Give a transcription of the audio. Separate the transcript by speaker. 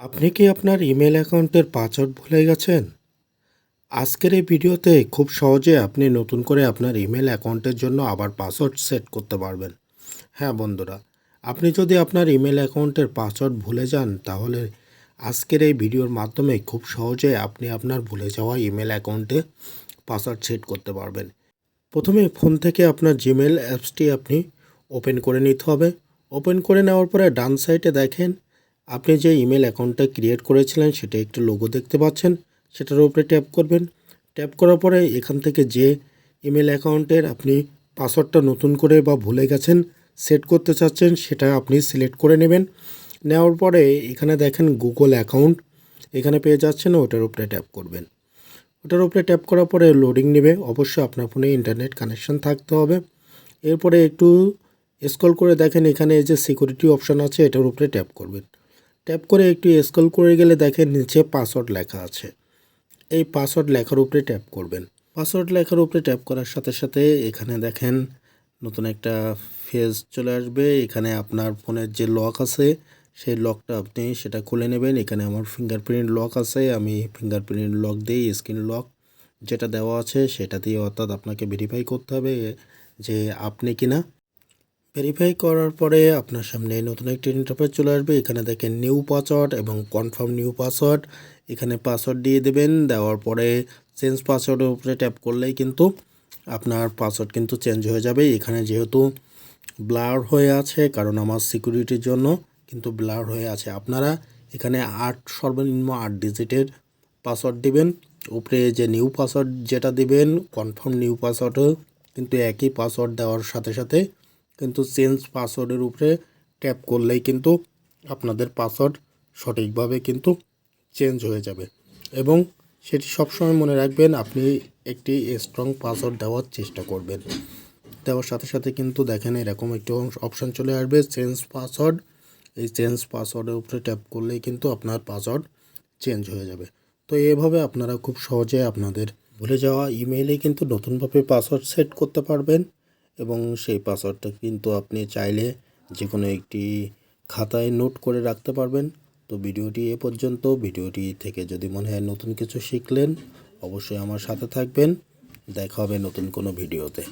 Speaker 1: আপনি কি আপনার ইমেল অ্যাকাউন্টের পাসওয়ার্ড ভুলে গেছেন? আজকের এই ভিডিওতে খুব সহজে আপনি নতুন করে আপনার ইমেল অ্যাকাউন্টের জন্য আবার পাসওয়ার্ড সেট করতে পারবেন। হ্যাঁ বন্ধুরা, আপনি যদি আপনার ইমেল অ্যাকাউন্টের পাসওয়ার্ড ভুলে যান, তাহলে আজকের এই ভিডিওর মাধ্যমে খুব সহজে আপনি আপনার ভুলে যাওয়া ইমেল অ্যাকাউন্টে পাসওয়ার্ড সেট করতে পারবেন। প্রথমে ফোন থেকে আপনার জিমেল অ্যাপসটি আপনি ওপেন করে নিতে হবে। ওপেন করে নেওয়ার পরে ডান সাইডে দেখেন আপনি যে ইমেল অ্যাকাউন্টটা ক্রিয়েট করেছিলেন, সেটা একটি লোগো দেখতে পাচ্ছেন। সেটার উপরে ট্যাপ করবেন। ট্যাপ করার পরে এখান থেকে যে ইমেল অ্যাকাউন্টের আপনি পাসওয়ার্ডটা নতুন করে বা ভুলে গেছেন সেট করতে চাচ্ছেন, সেটা আপনি সিলেক্ট করে নেবেন। নেওয়ার পরে এখানে দেখেন গুগল অ্যাকাউন্ট এখানে পেয়ে যাচ্ছেন, ওটার উপরে ট্যাপ করবেন। ওটার উপরে ট্যাপ করার পরে লোডিং নেবে। অবশ্যই আপনার ফোনে ইন্টারনেট কানেকশন থাকতে হবে। এরপরে একটু স্ক্রল করে দেখেন, এখানে যে সিকিউরিটি অপশান আছে, এটার উপরে ট্যাপ করবেন। ট্যাপ করে একটু স্ক্রল করে গেলে দেখেন নিচে পাসওয়ার্ড লেখা আছে। এই পাসওয়ার্ড লেখার উপরে ট্যাপ করবেন। পাসওয়ার্ড লেখার উপরে ট্যাপ করার সাথে সাথে এখানে দেখেন নতুন একটা ফেজ চলে আসবে। এখানে আপনার ফোনের যে লক আছে, সেই লকটা আপনি সেটা খুলে নেবেন। এখানে আমার ফিঙ্গারপ্রিন্ট লক আছে, আমি ফিঙ্গারপ্রিন্ট লক দিই স্ক্রিন লক যেটা দেওয়া আছে সেটা দিয়ে অর্থাৎ আপনাকে ভেরিফাই করতে হবে যে আপনি কিনা ভেরিফাই করার পরে আপনার সামনে নতুন একটি ইন্টারফেস চলে আসবে। এখানে দেখেন নিউ পাসওয়ার্ড এবং কনফার্ম নিউ পাসওয়ার্ড এখানে পাসওয়ার্ড দিয়ে দেবেন। দেওয়ার পরে চেঞ্জ পাসওয়ার্ডের উপরে ট্যাপ করলেই কিন্তু আপনার পাসওয়ার্ড কিন্তু চেঞ্জ হয়ে যাবে। এখানে যেহেতু ব্লার হয়ে আছে, কারণ আমার সিকিউরিটির জন্য কিন্তু ব্লার হয়ে আছে। আপনারা এখানে আট, সর্বনিম্ন আট ডিজিটের পাসওয়ার্ড দিবেন। উপরে যে নিউ পাসওয়ার্ড যেটা দিবেন কনফার্ম নিউ পাসওয়ার্ডও কিন্তু একই পাসওয়ার্ড দেওয়ার সাথে সাথে কিন্তু চেঞ্জ পাসওয়ার্ডের উপরে ট্যাপ করলেই কিন্তু আপনাদের পাসওয়ার্ড সঠিকভাবে কিন্তু চেঞ্জ হয়ে যাবে। এবং সেটি সবসময় মনে রাখবেন, আপনি একটি স্ট্রং পাসওয়ার্ড দেওয়ার চেষ্টা করবেন। দেওয়ার সাথে সাথে কিন্তু দেখেন এরকম একটি অপশান চলে আসবে চেঞ্জ পাসওয়ার্ড এই চেঞ্জ পাসওয়ার্ডের উপরে ট্যাপ করলেই কিন্তু আপনার পাসওয়ার্ড চেঞ্জ হয়ে যাবে। তো এভাবে আপনারা খুব সহজে আপনাদের ভুলে যাওয়া ইমেইলে কিন্তু নতুনভাবে পাসওয়ার্ড সেট করতে পারবেন। এবং সেই পাসওয়ার্ডটা কিন্তু আপনি চাইলে যে কোনো একটি খাতায় নোট করে রাখতে পারবেন। তো ভিডিওটি এ পর্যন্ত। ভিডিওটি থেকে যদি মনে হয় নতুন কিছু শিখলেন, অবশ্যই আমার সাথে থাকবেন। দেখা হবে নতুন কোনো ভিডিওতে।